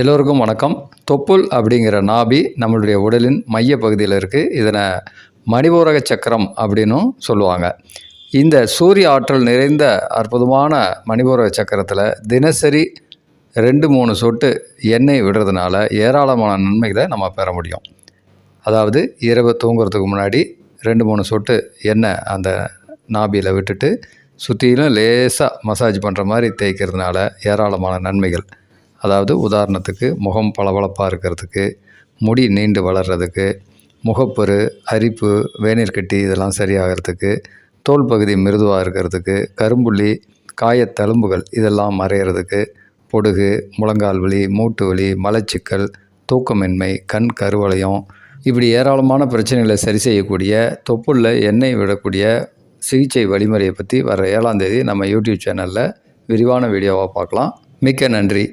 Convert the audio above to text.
எல்லோருக்கும் வணக்கம். தொப்புள் அப்படிங்கிற நாபி நம்மளுடைய உடலின் மைய பகுதியில் இருக்குது இதனை மணிபூரக சக்கரம் அப்படின்னும் சொல்லுவாங்க. இந்த சூரிய ஆற்றல் நிறைந்த அற்புதமான மணிபூரக சக்கரத்தில் தினசரி ரெண்டு மூணு சொட்டு எண்ணெய் விடுறதுனால ஏராளமான நன்மைகளை நம்ம பெற முடியும். அதாவது இரவு தூங்குறதுக்கு முன்னாடி ரெண்டு மூணு சொட்டு எண்ணெய் அந்த நாபியில் விட்டுட்டு சுற்றிலும் லேசாக மசாஜ் பண்ணுற மாதிரி தேய்க்கிறதுனால ஏராளமான நன்மைகள். அதாவது உதாரணத்துக்கு முகம் பளபளப்பாக இருக்கிறதுக்கு முடி நீண்டு வளர்கிறதுக்கு முகப்பரு அரிப்பு வேநீர்கட்டி இதெல்லாம் சரியாகிறதுக்கு தோல் பகுதி மிருதுவாக இருக்கிறதுக்கு கரும்புள்ளி காயத்தழும்புகள் இதெல்லாம் மறையிறதுக்கு பொடுகு முழங்கால் வலி மூட்டு வலி மலச்சிக்கல் தூக்கமின்மை கண் கருவளையம் இப்படி ஏராளமான பிரச்சனைகளை சரி செய்யக்கூடிய தொப்புளில் எண்ணெய் விடக்கூடிய சிகிச்சை வழிமுறையை பற்றி வர ஏழாம் தேதி நம்ம யூடியூப் சேனலில் விரிவான வீடியோவாக பார்க்கலாம். மிக்க நன்றி.